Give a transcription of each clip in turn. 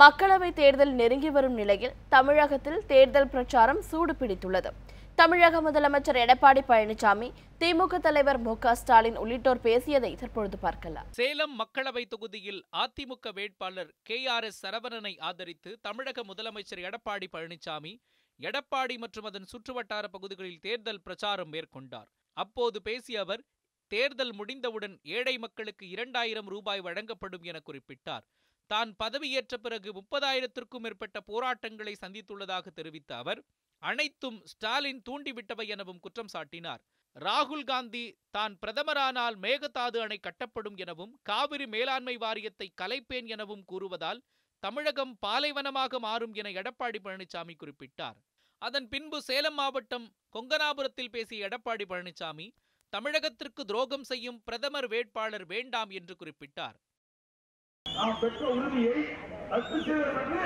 மக்களவை தேர்தல் நெருங்கி வரும் நிலையில் தமிழகத்தில் தேர்தல் பிரச்சாரம் சூடு பிடித்துள்ளது தமிழக முதலமைச்சர் எடப்பாடி பழனிசாமி திமுக தலைவர் மு ஸ்டாலின் உள்ளிட்டோர் பேசியதை தற்பொழுது பார்க்கலாம். சேலம் மக்களவை தொகுதியில் அதிமுக வேட்பாளர் கே ஆர் எஸ் சரவணனை ஆதரித்து தமிழக முதலமைச்சர் எடப்பாடி பழனிசாமி எடப்பாடி மற்றும் அதன் சுற்றுவட்டார பகுதிகளில் தேர்தல் பிரச்சாரம் மேற்கொண்டார். அப்போது பேசிய அவர் தேர்தல் முடிந்தவுடன் ஏழை மக்களுக்கு இரண்டாயிரம் ரூபாய் வழங்கப்படும் என குறிப்பிட்டார். தான் பதவியேற்ற பிறகு முப்பதாயிரத்திற்கும் மேற்பட்ட போராட்டங்களை சந்தித்துள்ளதாக தெரிவித்த அவர் அனைத்தும் ஸ்டாலின் தூண்டிவிட்டவை எனவும் குற்றம் சாட்டினார். ராகுல் காந்தி தான் பிரதமரானால் மேகதாது அணை கட்டப்படும் எனவும் காவிரி மேலாண்மை வாரியத்தை கலைப்பேன் எனவும் கூறுவதால் தமிழகம் பாலைவனமாக மாறும் என எடப்பாடி பழனிசாமி குறிப்பிட்டார். அதன் பின்பு சேலம் மாவட்டம் கொங்கனாபுரத்தில் பேசிய எடப்பாடி பழனிசாமி தமிழகத்திற்கு துரோகம் செய்யும் பிரதமர் வேட்பாளர் வேண்டாம் என்று குறிப்பிட்டார். நாம் பெற்ற உறுதியை ரத்து செய்வோம் என்று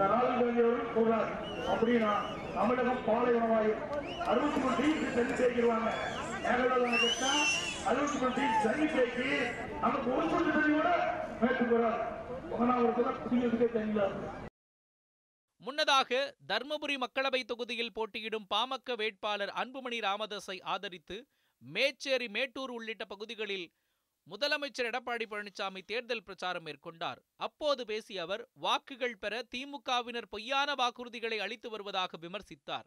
ராகுல் காந்தி அவர்கள் சொல்றார் அப்படின்னா தமிழகம் பாலைவனமாயும் அறுபத்தி மூணு டீம் தண்ணி சேர்க்கிறாங்க மேகதாதான கேட்டா அறுபத்தி மூணு டீம் தண்ணி சேர்க்கி நமக்கு ஒரு சொட்டு தண்ணி கூட மேற்கு போறார் உங்களாவது குடிக்கிறதுக்கே தண்ணியா முன்னதாக தர்மபுரி மக்களவை தொகுதியில் போட்டியிடும் பாமக வேட்பாளர் அன்புமணி ராமதாஸை ஆதரித்து மேச்சேரி மேட்டூர் உள்ளிட்ட பகுதிகளில் முதலமைச்சர் எடப்பாடி பழனிசாமி தேர்தல் பிரச்சாரம் மேற்கொண்டார். அப்போது பேசிய அவர் வாக்குகள் பெற திமுகவினர் பொய்யான வாக்குறுதிகளை அளித்து வருவதாக விமர்சித்தார்.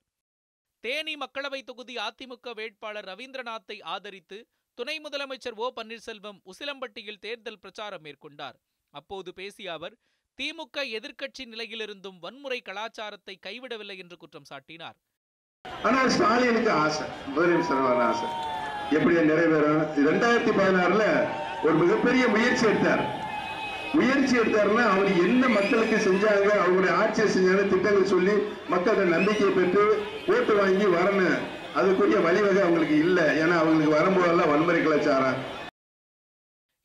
தேனி மக்களவை தொகுதி அதிமுக வேட்பாளர் ரவீந்திரநாத்தை ஆதரித்து துணை முதலமைச்சர் ஓ பன்னீர்செல்வம் உசிலம்பட்டியில் தேர்தல் பிரச்சாரம் மேற்கொண்டார். அப்போது பேசிய அவர் திமுக எதிர்க்கட்சி நிலையிலிருந்தும் வன்முறை கலாச்சாரத்தை கைவிடவில்லை என்று குற்றம் சாட்டினார். ஆனால் ஸ்டாலினுக்கு ஆசை முதலமைச்சர் ஆசை. எப்படி நிறைவேறும் ரெண்டாயிரத்தி பதினாறுல ஒரு மிகப்பெரிய முயற்சி எடுத்தார். முயற்சி எடுத்தாருன்னா அவர் என்ன மக்களுக்கு செஞ்சாங்க அவங்களுடைய ஆட்சியை செஞ்சாங்க திட்டங்கள் சொல்லி மக்கள்கிட்ட நம்பிக்கையை பெற்று ஓட்டு வாங்கி வரணும். அதுக்குரிய வழிவகை அவங்களுக்கு இல்லை. ஏன்னா அவங்களுக்கு வரும்போதெல்லாம் வன்முறை கலாச்சாரம்.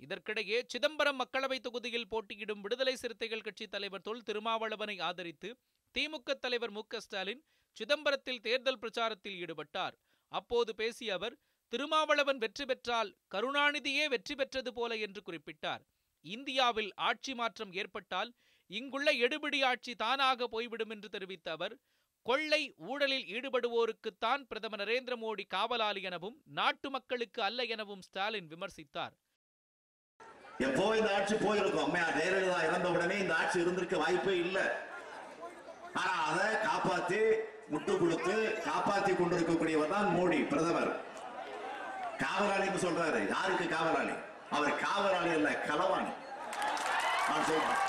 இதற்கிடையே சிதம்பரம் மக்களவை தொகுதியில் போட்டியிடும் விடுதலை சிறுத்தைகள் கட்சி தலைவர் தொல் திருமாவளவனை ஆதரித்து திமுக தலைவர் மு க ஸ்டாலின் சிதம்பரத்தில் தேர்தல் பிரச்சாரத்தில் ஈடுபட்டார். அப்போது பேசிய அவர் திருமாவளவன் வெற்றி பெற்றால் கருணாநிதியே வெற்றி பெற்றது போல என்று குறிப்பிட்டார். இந்தியாவில் ஆட்சி மாற்றம் ஏற்பட்டால் இங்குள்ள எடுபிடி ஆட்சி தானாக போய்விடும் என்று தெரிவித்த அவர் கொள்ளை ஊழலில் ஈடுபடுவோருக்குத்தான் பிரதமர் நரேந்திர மோடி காவலாளி எனவும் நாட்டு மக்களுக்கு அல்ல எனவும் ஸ்டாலின் விமர்சித்தார். எப்போ இந்த ஆட்சி போயிருக்கும். அம்மையா ஜெயலலிதா இறந்த உடனே இந்த ஆட்சி இருந்திருக்க வாய்ப்பே இல்லை. ஆனா அதை காப்பாத்தி முட்டு கொடுத்து காப்பாத்தி கொண்டிருக்கக்கூடியவர் தான் மோடி பிரதமர். காவலாளின்னு சொல்றாரு. யாருக்கு காவலாளி? அவர் காவலாளி அல்ல களவாணி. நான் சொல்றேன்.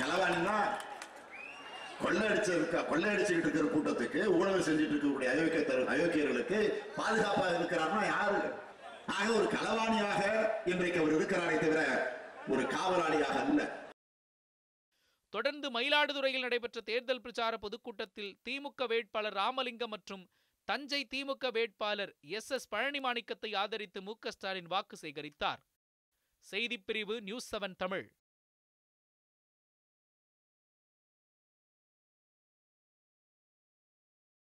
களவாணின்னா கொள்ளையடிச்சிருக்க கொள்ளையடிச்சுக்கிட்டு இருக்கிற கூட்டத்துக்கு ஊழல் செஞ்சுட்டு இருக்கக்கூடிய அயோக்கிய அயோக்கியர்களுக்கு பாதுகாப்பாக இருக்கிறார்னா யாரு? ஆக ஒரு களவாணியாக இன்றைக்கு அவர் இருக்கிறாரே தவிர ஒரு காவலாளியாக அல்ல. தொடர்ந்து மயிலாடுதுறையில் நடைபெற்ற தேர்தல் பிரச்சார பொதுக்கூட்டத்தில் திமுக வேட்பாளர் ராமலிங்கம் மற்றும் தஞ்சை திமுக வேட்பாளர் எஸ். எஸ். பழனிமாணிக்கத்தை ஆதரித்து மு. ஸ்டாலின் வாக்கு சேகரித்தார். செய்திப்பிரிவு நியூஸ் செவன் தமிழ்.